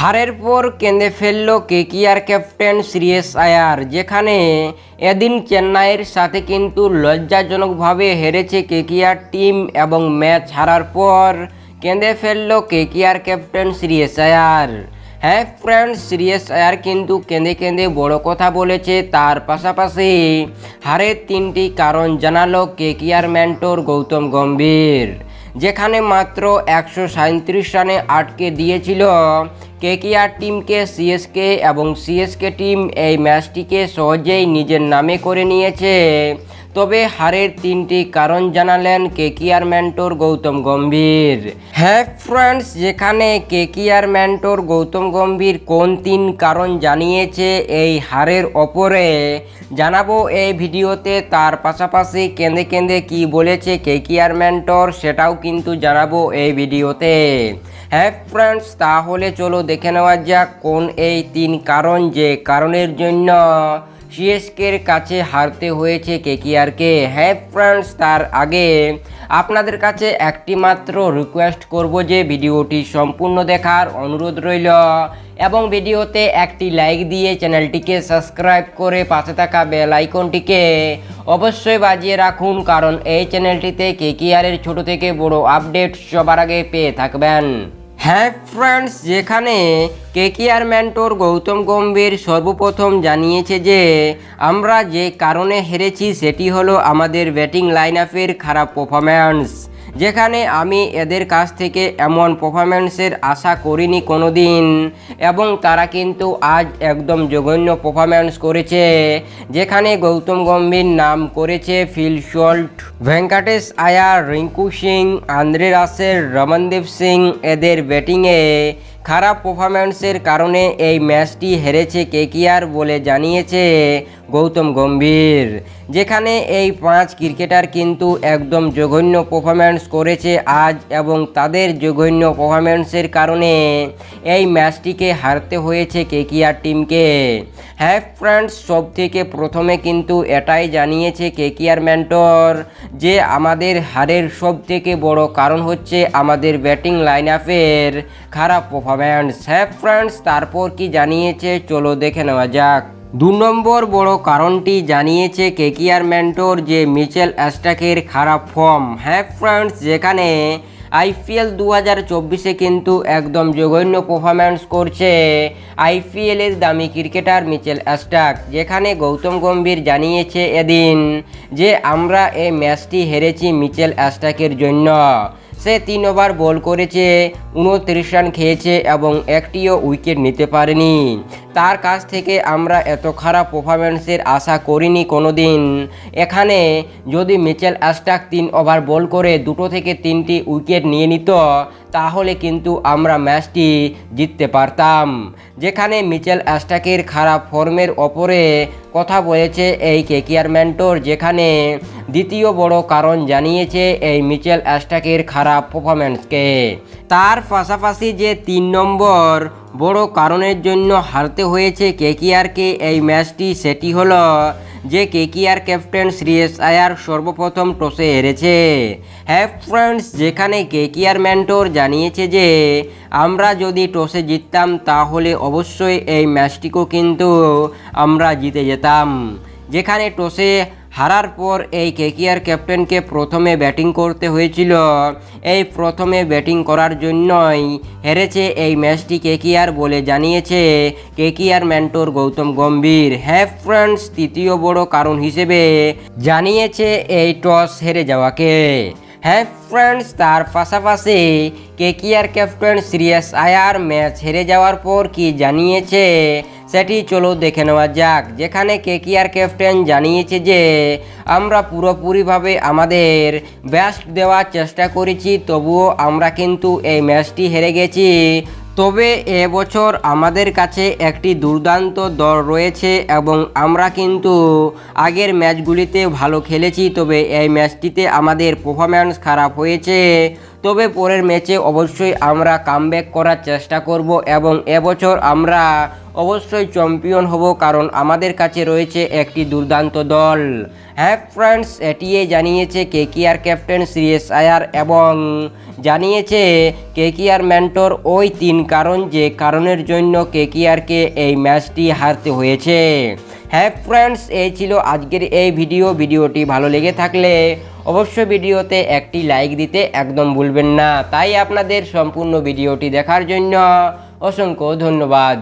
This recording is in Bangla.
হারের পর কেঁদে ফেলল কেকিআর ক্যাপ্টেন শ্রীয়েশ আয়ার, যেখানে এদিন চেন্নাইয়ের সাথে কিন্তু লজ্জাজনকভাবে হেরেছে কেকিআর টিম এবং ম্যাচ হারার পর কেঁদে ফেলল কেকিআর ক্যাপ্টেন শ্রীয়েশ আয়ার। হ্যাঁ ফ্রেন্ডস সিরিয়াস আয়ার কিন্তু কেঁদে কেঁদে বড় কথা বলেছে, তার পাশাপাশি হারের তিনটি কারণ জানালো কেকিআর ম্যান্টোর গৌতম গম্ভীর। যেখানে মাত্র একশো সাঁত্রিশ রানে আটকে দিয়েছিল কেকিআর টিমকে সিএসকে এবং সিএসকে টিম এই ম্যাচটিকে সহজেই নিজের নামে করে নিয়েছে। তবে হারের তিনটি কারণ জানালেন কেকিআর ম্যান্টোর গৌতম গম্ভীর। হ্যাঁ ফ্রেন্ডস, যেখানে কেকিআর ম্যান্টোর গৌতম গম্ভীর কোন তিন কারণ জানিয়েছে এই হারের ওপরে, জানাব এই ভিডিওতে। তার পাশাপাশি কেঁদে কেঁদে কি বলেছে কেকিআর ম্যান্টোর সেটাও কিন্তু জানাব এই ভিডিওতে। হ্যাঁ ফ্রেন্ডস, তাহলে চলো দেখে নেওয়া যাক কোন এই তিন কারণ যে কারণের জন্য সিএসকের কাছে হারতে হয়েছে কেকিআরকে হ্যাঁ ফ্রেন্ডস তার আগে আপনাদের কাছে একটি মাত্র রিকোয়েস্ট করব যে ভিডিওটি সম্পূর্ণ দেখার অনুরোধ রইল এবং ভিডিওতে একটি লাইক দিয়ে চ্যানেলটিকে সাবস্ক্রাইব করে পাশে থাকা বেল আইকনটিকে অবশ্যই বাজিয়ে রাখুন, কারণ এই চ্যানেলটিতে কেকিআরের ছোট থেকে বড় আপডেট সবার আগে পেয়ে থাকবেন। হ্যাঁ ফ্রেন্ডস যেখানে কেকিআর ম্যান্টোর গৌতম গম্ভীর সর্বপ্রথম জানিয়েছে যে, আমরা যে কারণে হেরেছি, সেটি হলো আমাদের ব্যাটিং লাইন আপের খারাপ পারফরম্যান্স যেখানে আমি এদের কাছ থেকে এমন পারফরম্যান্সের আশা করিনি কোনো দিন এবং তারা কিন্তু আজ একদম জঘন্য পারফরম্যান্স করেছে, যেখানে গৌতম গম্ভীর নাম করেছে Phil Salt. Venkatesh Iyer, Rinku Singh, Andre Russell, Ramandeep Singh এদের ব্যাটিংয়ে খারাপ পারফরম্যান্সের কারণে এই ম্যাচটি হেরেছে কেকিআর বলে জানিয়েছে গৌতম গম্ভীর, যেখানে এই পাঁচ ক্রিকেটার কিন্তু একদম জঘন্য পারফরম্যান্স করেছে আজ এবং তাদের জঘন্য পারফরম্যান্সের কারণে এই ম্যাচটিকে হারতে হয়েছে কেকিআর টিমকে। হ্যাঁ ফ্রেন্ডস সব থেকে প্রথমে কিন্তু এটাই জানিয়েছে কেকিআর ম্যান্টর যে আমাদের হারের সব থেকে বড় কারণ হচ্ছে আমাদের ব্যাটিং লাইন আপের খারাপ পারফরম্যান্স হ্যাঁ ফ্রেন্ডস তারপর কি জানিয়েছে চলো দেখে নেওয়া যাক। দু নম্বর বড় কারণটি জানিয়েছে কেকিআর ম্যান্টোর যে মিচেল অ্যাস্টাকের খারাপ ফর্ম। হ্যাঁ ফ্রেন্ডস, যেখানে আইপিএল দু হাজার চব্বিশে কিন্তু একদম জঘন্য পারফরম্যান্স করছে আইপিএলের দামি ক্রিকেটার মিচেল অ্যাস্টাক, যেখানে গৌতম গম্ভীর জানিয়েছে এদিন যে, আমরা এই ম্যাচটি হেরেছি মিচেল অ্যাস্টাকের জন্য। সে তিন ওভার বল করেছে, উনত্রিশ রান খেয়েছে এবং একটিও উইকেট নিতে পারেনি। তার কাছ থেকে আমরা এত খারাপ পারফরমেন্সের আশা করিনি কোনো দিন এখানে যদি মিচেল অ্যাস্টাক তিন ওভার বল করে দুটো থেকে তিনটি উইকেট নিয়ে নিত, তাহলে কিন্তু আমরা ম্যাচটি জিততে পারতাম। যেখানে মিচেল অ্যাস্টাকের খারাপ ফর্মের ওপরে কথা বলেছে এই কেকিআর ম্যান্টোর যেখানে দ্বিতীয় বড় কারণ জানিয়েছে এই মিচেল অ্যাস্টাকের খারাপ পারফরমেন্সকে তার পাশাপাশি যে তিন নম্বর, বড় কারণের জন্য হারতে হয়েছে কেকিআরকে এই ম্যাচটি। সেটি হলো যে কেকিআর ক্যাপ্টেন শ্রীয়েশ আয়ার সর্বপ্রথম টসে হেরেছে। হ্যাঁ ফ্রেন্ডস, যেখানে কেকিআর ম্যান্টোর জানিয়েছে যে, আমরা যদি টসে জিততাম, তাহলে অবশ্যই এই ম্যাচটিকেও কিন্তু আমরা জিতে যেতাম। যেখানে টসে হারার পর এই কেকিআর ক্যাপ্টেনকে প্রথমে ব্যাটিং করতে হয়েছিল। এই প্রথমে ব্যাটিং করার জন্যই হেরেছে এই ম্যাচটি কেকিআর বলে জানিয়েছে কেকিআর ম্যান্টোর গৌতম গম্ভীর। হ্যাঁ ফ্রেন্ডস, তৃতীয় বড় কারণ হিসেবে জানিয়েছে এই টস হেরে যাওয়াকে। হ্যাঁ ফ্রেন্ডস, তার পাশাপাশি KKR captain Shreyas Iyer match হেরে যাওয়ার পর কি জানিয়েছে সেটি চলো দেখে নেওয়া যাক। যেখানে কেকিআর ক্যাপ্টেন জানিয়েছে যে, আমরা পুরোপুরিভাবে আমাদের বেস্ট দেওয়ার চেষ্টা করেছি, তবুও আমরা কিন্তু এই ম্যাচটি হেরে গেছি। তবে এবছর আমাদের কাছে একটি দুর্দান্ত দল রয়েছে এবং আমরা কিন্তু আগের ম্যাচগুলিতে ভালো খেলেছি, তবে এই ম্যাচটিতে আমাদের পারফরম্যান্স খারাপ হয়েছে। তবে পরের ম্যাচে অবশ্যই আমরা কামব্যাক করার চেষ্টা করব এবং এবছর আমরা অবশ্যই চ্যাম্পিয়ন হব কারণ আমাদের কাছে রয়েছে একটি দুর্দান্ত দল। হ্যাঁ ফ্রেন্ডস এটিএ জানিয়েছে কে কেকিআর ক্যাপ্টেন সিরিয়াস আয়ার এবং জানিয়েছে কে কেকিআর মেন্টর ওই তিন কারণ যে কারণের জন্য কে কেকিআরকে এই ম্যাচটি হারতে হয়েছে। হ্যাঁ ফ্রেন্ডস, এই ছিল আজকের এই ভিডিও। ভিডিওটি ভালো লেগে থাকলে অবশ্যই ভিডিওতে একটি লাইক দিতে একদম ভুলবেন না। তাই আপনাদের সম্পূর্ণ ভিডিওটি দেখার জন্য অসংখ্য ধন্যবাদ।